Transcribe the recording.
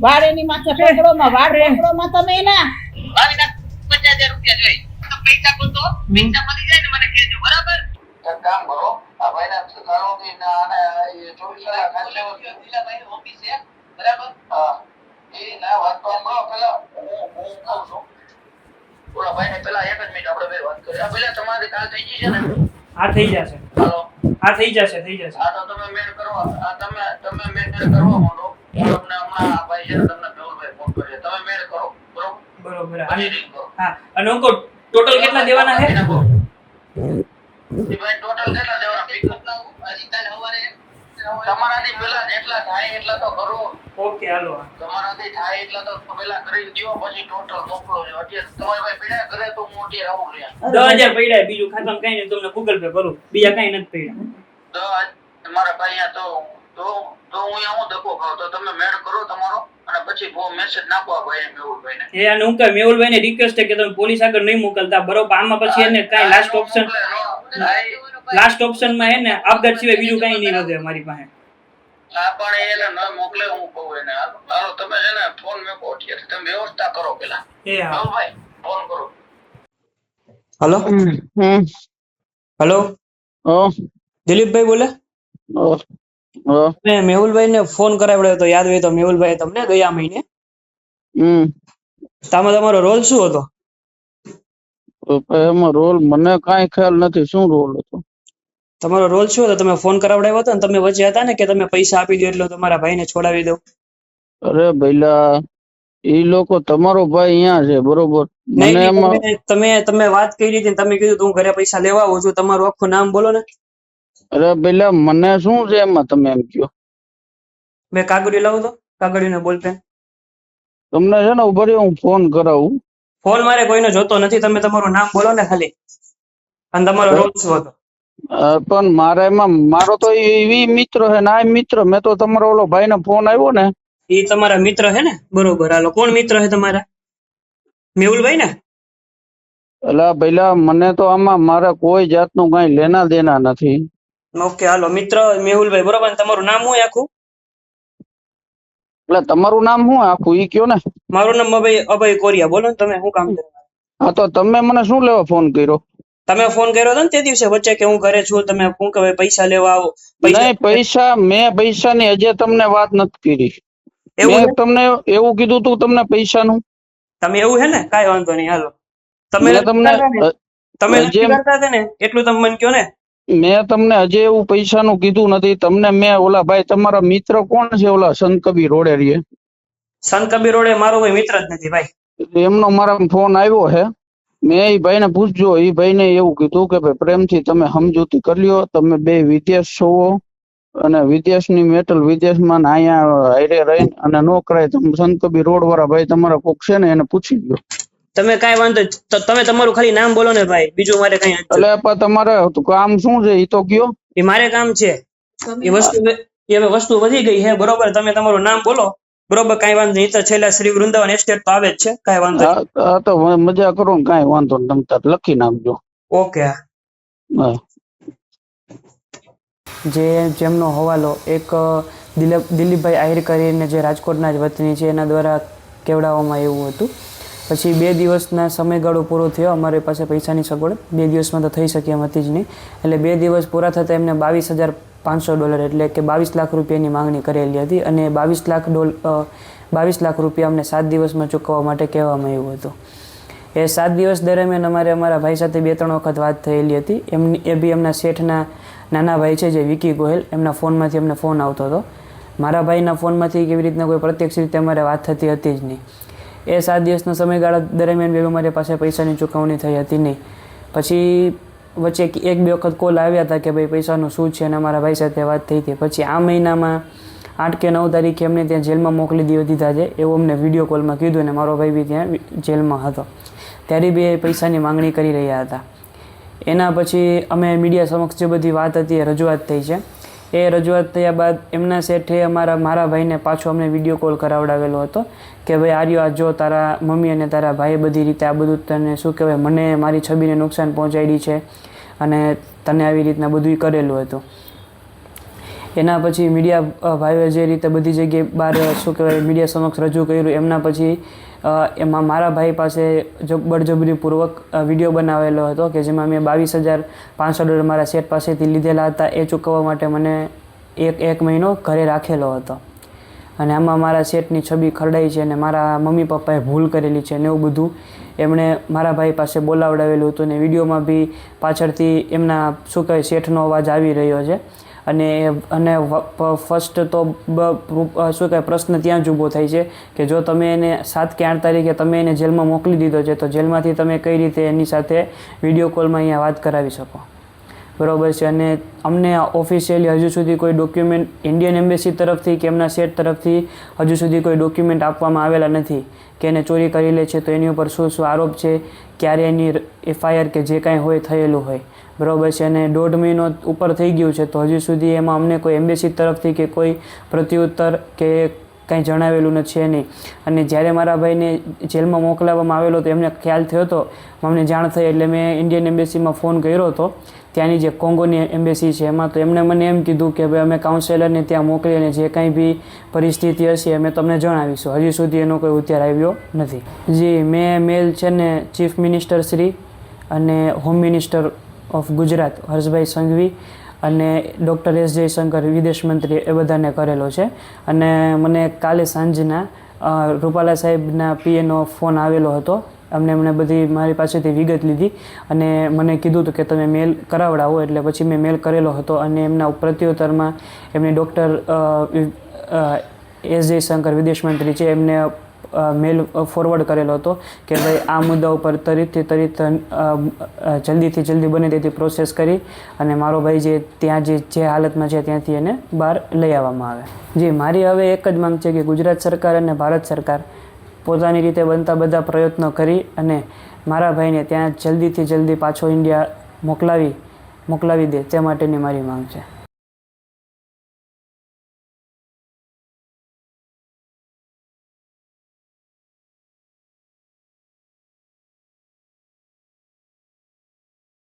વાળ એની માથે પકડોમાં વાળ પકડોમાં તમે એના? પચાસ હજાર રૂપિયા જોઈ તો પૈસા કોતો પૈસા મળી જાય ને મને કહેજો બરાબર? કામ કરો આ ભાઈના સુધારો કે ના આને ચોવીસ કલાક ખાલી છે. ઓફિસ છે બરાબર? હા. એ ના વાત તો આમ કરો પેલા. હું હું કહું છું. ઓલા ભાઈને પેલા એક જ મિનિટ આપણે બે વાત કરીએ. આ પેલા તમારી કાલ થઈ ગઈ છે ને? આ થઈ જશે. આ થઈ જશે થઈ જશે. આ તો તમે મેળ કરો આ તમે તમે મેલ કરવા માંડો. હું તમને હમણાં આ ભાઈ છે તમને મેહુલભાઈ ફોન કરે તમે મેળ કરો બરોબર? બરોબર. અને હા અને અંકો ટોટલ કેટલા દેવાના છે? તમારાથી પેલા જેટલા થાય એટલા તો કરો. ઓકે હાલો તમારાથી થાય એટલા તો પેલા કરી દો પછી ટોટલ મોકલો અત્યારે તમારી ભાઈ પીડા કરે તો હું અત્યારે આવું રહ્યા. દસ હજાર પડ્યા બીજું ખાતામાં કઈ નહીં તમને ગૂગલ પે કરું. બીજા કઈ નથી પીડા. તો આજ ભાઈ અહીંયા તો તો તો હું અહીંયા હું ધક્કો ખાવ તો તમે મેળ કરો તમારો અને પછી બહુ મેસેજ નાખો ભાઈ ભાઈને મેહુલભાઈને. એ અને હું રિક્વેસ્ટ છે કે તમે પોલીસ આગળ નહીં મોકલતા. બરોબર આમાં પછી એને કઈ લાસ્ટ ઓપ્શન લાસ્ટ ઓપ્શનમાં હે ને આપઘાત સિવાય બીજું કઈ નહીં વધે અમારી પાસે. આ પણ એને ન મોકલે હું કહું એને. હાલો તમે છે ને ફોન મેકો અત્યારે. તમે વ્યવસ્થા કરો પેલા. એ હા. ભાઈ ફોન કરો. હલો? હમ. હલો? ઓ. દિલીપભાઈ બોલે? મેં મેહુલભાઈ ને ફોન કરાવડ્યો હતો યાદ હોય તો મેહુલભાઈ તમને ગયા મહિને. હમ. તામાં તમારો રોલ શું હતો? એમાં રોલ મને કાંઈ ખ્યાલ નથી શું રોલ હતો? તમારો રોલ શું હતો? તમે ફોન કરાવડાવ્યો હતો ને તમે વચ્ચે હતા ને કે તમે પૈસા આપી દો એટલે તમારા ભાઈને છોડાવી દઉં? અરે ભઈલા એ લોકો તમારો ભાઈ અહીંયા છે બરોબર? મને તમે તમે વાત કરી હતી તમે કીધું હું ઘરે પૈસા લેવા આવું છું તમારું આખું નામ બોલો ને. અરે ભઈલા મને શું છે એમાં તમે એમ કયો? મેં કાગડી લાવું તો કાગડી ને બોલપેન તમને છે ને ઉભરી હું ફોન કરાવું. ફોન મારે કોઈનો જોતો નથી તમે તમારું નામ બોલો ને ખાલી. અને તમારો રોલ શું હતો? પણ મારે એમાં મારો તો એવી મિત્ર છે ને મિત્ર મેં તો તમારો ઓલો ભાઈને ફોન આવ્યો ને. એ તમારા મિત્ર હે ને? બરોબર. હાલો કોણ મિત્ર હે તમારા? મેહુલભાઈ ને? એટલે ભઈલા મને તો આમાં મારે કોઈ જાતનું કઈ લેના દેના નથી. ઓકે હાલો મિત્ર મેહુલભાઈ બરોબર તમારું નામ શું આખું? એટલે તમારું નામ શું આખું? ઈ કયો ને? મારું નામ અભય અભય કોરિયા. બોલો ને તમે શું કામ કરો? હા તો તમે મને શું લેવા ફોન કર્યો? તમે ફોન કર્યો હતો ને તે દિવસે વચ્ચે કે હું ઘરે છું તમે શું કે પૈસા લેવા આવો નહીં પૈસા મેં પૈસાની હજે તમને વાત નથી કરી. એવું તમને એવું કીધું તું તમને પૈસાનું. તમે એવું હે ને? કાંઈ વાંધો નહીં હાલો. તમે તમને તમે કરતા હતા ને? એટલું તમે મને કહો ને? મેં તમને હજે એવું પૈસાનું કીધું નથી. તમને મેં ઓલા ભાઈ તમારા મિત્ર કોણ છે ઓલા સંત કબીર રોડેરીએ? સંત કબીર રોડે મારો કોઈ મિત્ર જ નથી ભાઈ. એમનો મારા ફોન આવ્યો છે. મેં એ ભાઈને પૂછજો એ ભાઈને એવું કીધું કે ભાઈ પ્રેમથી તમે સમજૂતી કરી લ્યો તમે બે વિદેશ છો અને વિદેશની મેટલ વિદેશમાં અહીંયા રહીને અને નો કરાય તમે સંત કબીર રોડ વાળા ભાઈ તમારા કોક છે ને એને પૂછી લ્યો. તમે કઈ વાંધો નહીં. તમે તમારું ખાલી નામ બોલો ને ભાઈ બીજું મારે કઈ એટલે પણ તમારે કામ શું છે? એ તો કયો. એ મારે કામ છે. એ વસ્તુ એ વસ્તુ વધી ગઈ છે બરોબર? તમે તમારું નામ બોલો. બરોબર કાંઈ વાંધો નહીં. તો છેલ્લા શ્રી વૃંદાવન એસ્ટેટ તો આવે જ છે કઈ વાંધો હા તો મજા કરો ને કઈ વાંધો નહીં તમે તાર લખી નાખજો. ઓકે જે જેમનો હવાલો એક દિલીપ દિલીપભાઈ આહિર કરીને જે રાજકોટના જ વતની છે એના દ્વારા કેવડાવવામાં એવું હતું. પછી બે દિવસના સમયગાળો પૂરો થયો અમારી પાસે પૈસાની સગવડ. બે દિવસમાં તો થઈ શકે એમ હતી જ નહીં. એટલે બે દિવસ પૂરા થતાં એમને બાવીસ હજાર પાંચસો ડોલર એટલે કે બાવીસ લાખ રૂપિયાની માંગણી કરેલી હતી અને બાવીસ લાખ ડોલ બાવીસ લાખ રૂપિયા અમને સાત દિવસમાં ચૂકવવા માટે કહેવામાં આવ્યું હતું. એ સાત દિવસ દરમિયાન અમારે અમારા ભાઈ સાથે બે ત્રણ વખત વાત થયેલી હતી. એમની, એ બી એમના શેઠના નાના ભાઈ છે જે વિકી ગોહેલ, એમના ફોનમાંથી અમને ફોન આવતો હતો. મારા ભાઈના ફોનમાંથી કેવી રીતના કોઈ પ્રત્યક્ષ રીતે અમારે વાત થતી હતી જ નહીં. એ સાત દિવસના સમયગાળા દરમિયાન બી અમારી પાસે પૈસાની ચૂકવણી થઈ હતી નહીં. પછી વચ્ચે એક- બે વખત કોલ આવ્યા હતા કે ભાઈ પૈસાનું શું છે અને અમારા ભાઈ સાથે વાત થઈ હતી. પછી આ મહિનામાં આઠ કે નવ તારીખે અમને ત્યાં જેલમાં મોકલી દીધો દીધા છે. એવું અમને વીડિયો કોલમાં કીધું અને મારો ભાઈ બી ત્યાં જેલમાં હતો. ત્યારે બી એ પૈસાની માંગણી કરી રહ્યા હતા. એના પછી અમે મીડિયા સમક્ષ જે બધી વાત હતી એ રજૂઆત થઈ છે. એ રજૂઆત થયા બાદ એમના શેઠે અમારા મારા ભાઈને પાછો અમને વીડિયો કોલ કરાવડાવેલો હતો કે ભાઈ, આર્યો, આ જો તારા મમ્મી અને તારા ભાઈએ બધી રીતે આ બધું તને શું કહેવાય, મને મારી છબીને નુકસાન પહોંચાડી છે અને તને આવી રીતના બધું કરેલું હતું. એના પછી મીડિયા ભાઈઓએ જે રીતે બધી જગ્યાએ બહાર, શું કહેવાય, મીડિયા સમક્ષ રજૂ કર્યું, એમના પછી એમાં મારા ભાઈ પાસે જો બળજબરીપૂર્વક વીડિયો બનાવેલો હતો કે જેમાં મેં બાવીસ હજાર પાંચસો ડોલર મારા શેઠ પાસેથી લીધેલા હતા, એ ચૂકવવા માટે મને એક એક મહિનો ઘરે રાખેલો હતો. અને આમાં મારા શેઠની છબી ખરડાઈ છે અને મારા મમ્મી પપ્પાએ ભૂલ કરેલી છે ને એવું બધું એમણે મારા ભાઈ પાસે બોલાવડાવેલું હતું ને વિડીયોમાં બી પાછળથી એમના શું કહેવાય શેઠનો અવાજ આવી રહ્યો છે. અને અને ફર્સ્ટ તો શું કહેવાય, પ્રશ્ન ત્યાં જ ઊભો થાય છે કે જો તમે એને સાત કે આઠ તારીખે તમે એને જેલમાં મોકલી દીધો છે, તો જેલમાંથી તમે કઈ રીતે એની સાથે વીડિયો કોલમાં અહીંયા વાત કરાવી શકો? બરોબર છે. અને અમને ઓફિશિયલી હજુ સુધી કોઈ ડોક્યુમેન્ટ ઇન્ડિયન એમ્બેસી તરફથી કે એમના સેટ તરફથી હજુ સુધી કોઈ ડોક્યુમેન્ટ આપવામાં આવેલા નથી કે એને ચોરી કરી લે છે તો એની ઉપર શું શું આરોપ છે, ક્યારે એની એફઆઈઆર કે જે કાંઈ હોય થયેલું હોય. બરોબર છે. અને દોઢ મહિનો ઉપર થઈ ગયું છે તો હજુ સુધી એમાં અમને કોઈ એમ્બેસી તરફથી કે કોઈ પ્રત્યુત્તર કે કંઈ જણાવેલું છે નહીં અને જ્યારે મારા ભાઈને જેલમાં મોકલાવવામાં આવેલો તો એમને ખ્યાલ થયો હતો અમને જાણ થઈ એટલે મેં ઇન્ડિયન એમ્બેસીમાં ફોન કર્યો હતો. ત્યાંની જે કોંગોની એમ્બેસી છે, એમાં તો એમણે મને એમ કીધું કે ભાઈ અમે કાઉન્સેલરને ત્યાં મોકલી અને જે કાંઈ બી પરિસ્થિતિ હશે અમે તમને જણાવીશું. હજી સુધી એનો કોઈ ઉત્તર આવ્યો નથી. જી, મેં મેલ છે ને ચીફ મિનિસ્ટર શ્રી અને home minister of Gujarat Harshbhai Sanghvi અને ડૉક્ટર એસ જયશંકર, વિદેશ મંત્રી એ બધાને કરેલો છે. અને મને કાલે સાંજના રૂપાલા સાહેબના પીએનો ફોન આવેલો હતો. અમને એમણે બધી મારી પાસેથી વિગત લીધી અને મને કીધું હતું કે તમે મેલ કરાવડાવો એટલે પછી મેં મેલ કરેલો હતો અને એમના પ્રત્યુત્તરમાં એમને ડૉક્ટર એસ જયશંકર, વિદેશ મંત્રી છે, એમને મેલ ફોરવર્ડ કરેલો હતો કે ભાઈ આ મુદ્દા ઉપર તરીતથી અ, જલ્દીથી જલ્દી બને તેથી પ્રોસેસ કરી અને મારો ભાઈ જે ત્યાં જે જે હાલતમાં છે ત્યાંથી એને બહાર લઈ આવવામાં આવે. જી મારી હવે એક જ માંગ છે કે ગુજરાત સરકાર અને ભારત સરકાર પોતાની રીતે બનતા બધા પ્રયત્નો કરી અને મારા ભાઈને ત્યાં જલ્દીથી જલ્દી પાછો ઇન્ડિયા મોકલાવી મોકલાવી દે તે માટેની મારી માંગ છે.